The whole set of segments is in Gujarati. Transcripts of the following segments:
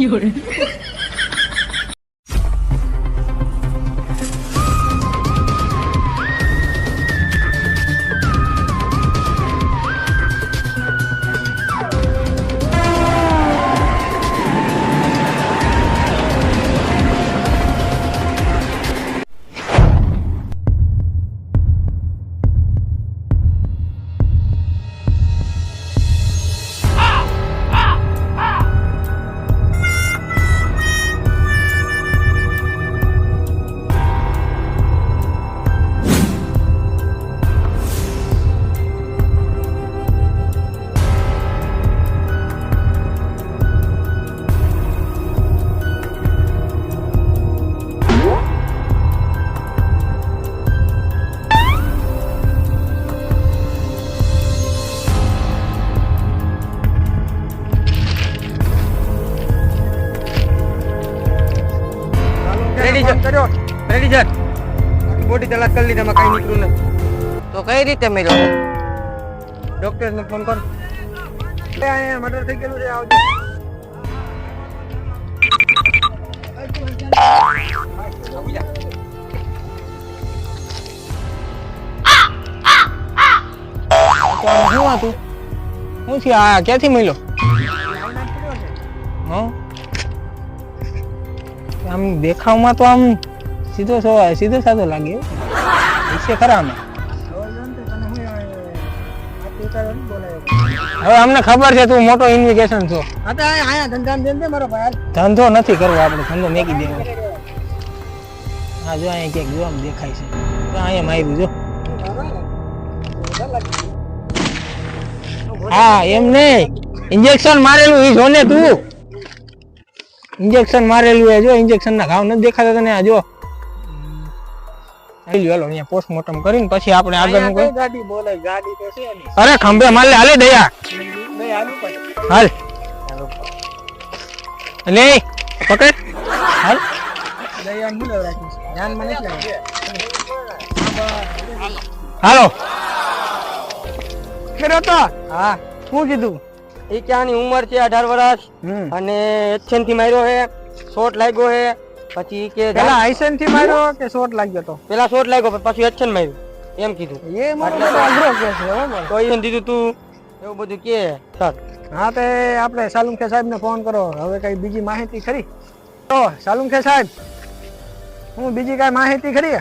有人，રેડી છે બોડી તલાશ કરી લીધી એમાં કઈ નીકળ્યું નથી તો કઈ રીતે મળ્યો ડોક્ટર ને ફોન કર મર્ડર થઈ ગયેલું છે આવજો શું હતું શું છે આ ક્યાંથી મળ્યો હં? આમ દેખાવમાં તો આમ સીધો સો- સીધો સાધો લાગે. વિશે ખરા અમે. હવે અમને ખબર છે તું મોટો ઇન્વિકેશન છો. ધંધા ને મારો ભાઈ. ધંધો નથી કરવો આપણે ધંધો મેકી દેવો. હા જો અહીંયા ક્યાંક જો આમ દેખાય છે. અહીંયા માર્યું જો. હા એમ નહીં. ઇન્જેક્શન મારેલું એ જો ને તું. ઇન્જેક્શન મારેલું એ જો ઇન્જેક્શન ના ઘાવ નથી દેખાતા તને આ જો. ચાલ્યું હાલો અહીંયા પોસ્ટમોર્ટમ કરીને પછી આપણે આગળનું કોઈ ગાડી બોલે? ગાડી તો છે નહીં. અરે ખંભે માલ હાલે દયા. નહીં હાલ લે પકડ. હાલ. દયા હું લેવા રાખીશ? ધ્યાનમાં નથી લાગ્યું હાલો. ખેરો તો. હા. શું કીધું? એ ક્યાંની ઉંમર છે? અઢાર વર્ષ અને એક્શનથી માર્યો છે શોટ લાગ્યો છે પછી કે પેલા આઈસનથી માર્યો કે શોટ લાગ્યો તો? પેલા શોટ લાગ્યો પણ પછી એક્શન માર્યું. એમ કીધું. એ મને અઘરો કેસ છે તો એ દીધું તું એવું બધું કે સર. હા તે આપણે સાલુમખે સાહેબ ને ફોન કરો. હવે કઈ બીજી માહિતી ખરી? તો સાલુમખે સાહેબ હું બીજી કઈ માહિતી ખરી?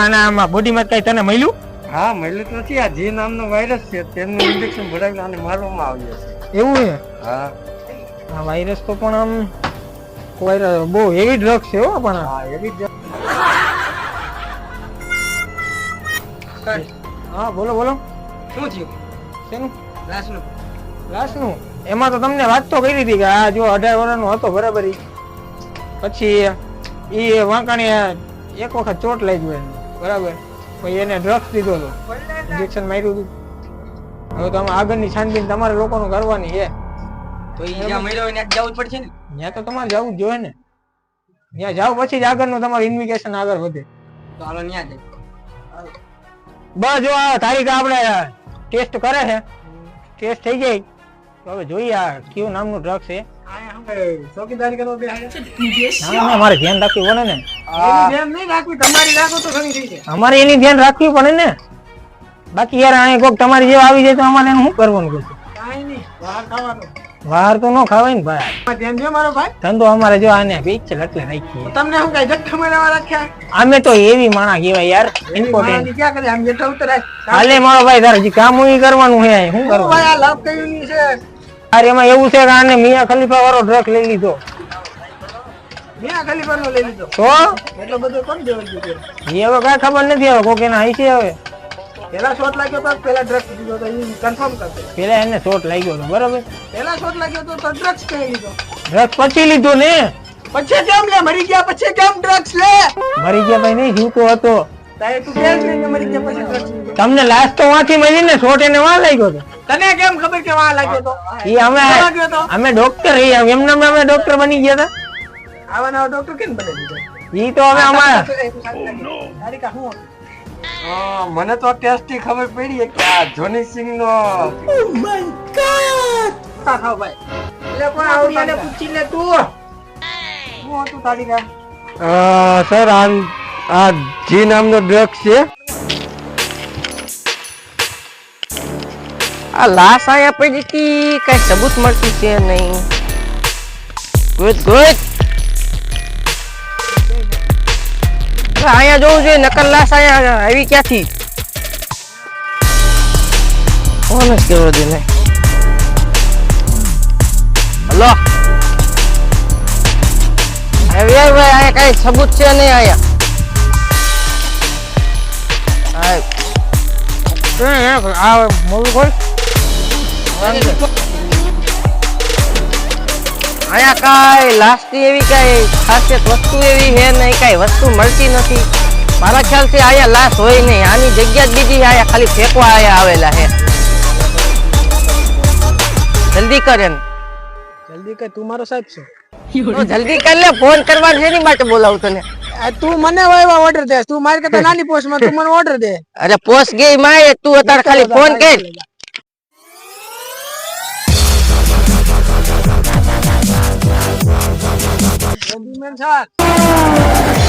આનામાં બોડીમાં કઈ તને મળ્યું? હા મળ્યું તો નથી. આ જે નામનો વાયરસ છે. તેનું ઇન્જેક્શન ભરાવીને આને મારવામાં આવ્યો છે. એવું છે? હા. આ વાયરસ તો પણ આમ વાયરસ બહુ હેવી ડ્રગ છે હો પણ હા હેવી જ હા બોલો બોલો. શું થયું? શેનું? લાસ્ટનું લાસ્ટનું એમાં તો તમને વાત તો કરી હતી કે આ જો અઢાર વર્ષનો હતો બરાબર. પછી એ વાંકાણી એક વખત ચોટ લાગી એને. બરાબર. પછી એને ડ્રગ્સ દીધો હતો ઇન્જેક્શન માર્યું હતું હવે તો આમાં આગળની છાનબીન તમારે લોકોનું કરવાની છે. તો જ્યાં મળ્યો એને જવું પડશે ને? ત્યાં તો તમારે જવું જ જોઈએ ને. ત્યાં જાવ પછી જ આગળનું તમારું ઇન્વિકેશન આગળ વધે. તો હાલો ન્યા જાય. બસ જો આ તારીખ આપણે ટેસ્ટ કરે છે. ટેસ્ટ થઈ જાય. તો હવે જોઈએ આ કયું નામનું ડ્રગ છે. ચોકીદારી કરવા બે ના ના મારે ધ્યાન રાખવું પડે ને. અમારે એની ધ્યાન રાખવી પડે ને. બાકી યાર અહીંયા કોક તમારી જેવા આવી જાય તો અમારે એનું શું કરવાનું નહીં બહાર તો ન ખાવાય ને ભાઈ. ધ્યાન દો મારો ભાઈ. ધંધો અમારે જો આને પીક છે એટલે રાખીએ તમને શું કઈ ધક્કા મારવા રાખ્યા? અમે તો એવી માણા કહેવાય યાર. ઇમ્પોર્ટન્ટ ક્યાં કરે? આમ જેઠા ઉતરાય. હાલે મારો ભાઈ તારે કામ ઈ કરવાનું છે શું કરવાનું? ભાઈ આ લાભ કયું છે. અરે એમાં એવું છે કે આને મિયા ખલીફા વાળો ડ્રગ લઈ લીધો. હવે ખબર નથી હવે કોક હવે. પેલા શોટ લાગ્યો તો પેલા ડ્રગ્સ લીધો તો એ કન્ફર્મ કરશે. પેલા એને શોટ લાગ્યો હતો બરાબર? પેલા શોટ લાગ્યો તો તો ડ્રગ્સ કઈ લીધો. ડ્રગ પછી લીધો ને? પછી કેમ લે? મરી ગયા પછી કેમ ડ્રગ્સ લે? મરી ગયા ભાઈ નહીં જીવતો હતો. તું તમને લાસ્ટ તો વાંથી મળી ને શોટ એને વાં લાગ્યો હતો તને કેમ ખબર કે વાં લાગ્યો તો? એ અમે તો? અમે ડોક્ટર એમને અમે ડોક્ટર બની ગયા આવા નવા ડોક્ટર કેમ બને દીધો ઈ તો હવે અમારા તારી કા હું? મને તો ટેસ્ટી ખબર પડી કે આ જોની સિંહ નો ખાવ ભાઈ. એટલે પણ આવડીને પૂછી લે તું. શું હતું તારી પાસે? સર આ આ જી નામનો ડ્રગ છે. આ લાશ આયા પડી હતી. કઈ સબૂત મળતી છે નહીં. Good good. અહીંયા જોવું જોઈએ નકલ લાશ અહીંયા આવી ક્યાંથી? કોને કેવો દે હલો? આય ભાઈ કઈ સબૂત છે નહીં અહીંયા? આ મૂવી ખોલ અહીંયા કાંઈ લાસ્ટની એવી કાંઈ ખાસિયત વસ્તુ એવી છે નહીં કાંઈ વસ્તુ મળતી નથી. મારા ખ્યાલથી અહીંયા લાશ હોય નહીં આની જગ્યા જ બીજી છે અહીંયા ખાલી ફેંકવા અહીંયા આવેલા છે. જલ્દી કર એમ જલ્દી કર તું મારો સાહેબ છે? જલ્દી કર લે ફોન કરવાનો શેની માટે બોલાવું તને? તું મને વાયવા ઓર્ડર દે તું મારી કરતા નાની પોસ્ટમાં તું મને ઓર્ડર દે. અરે પોસ્ટ ગઈ માય તું અત્યારે ખાલી ફોન કર. স্যার?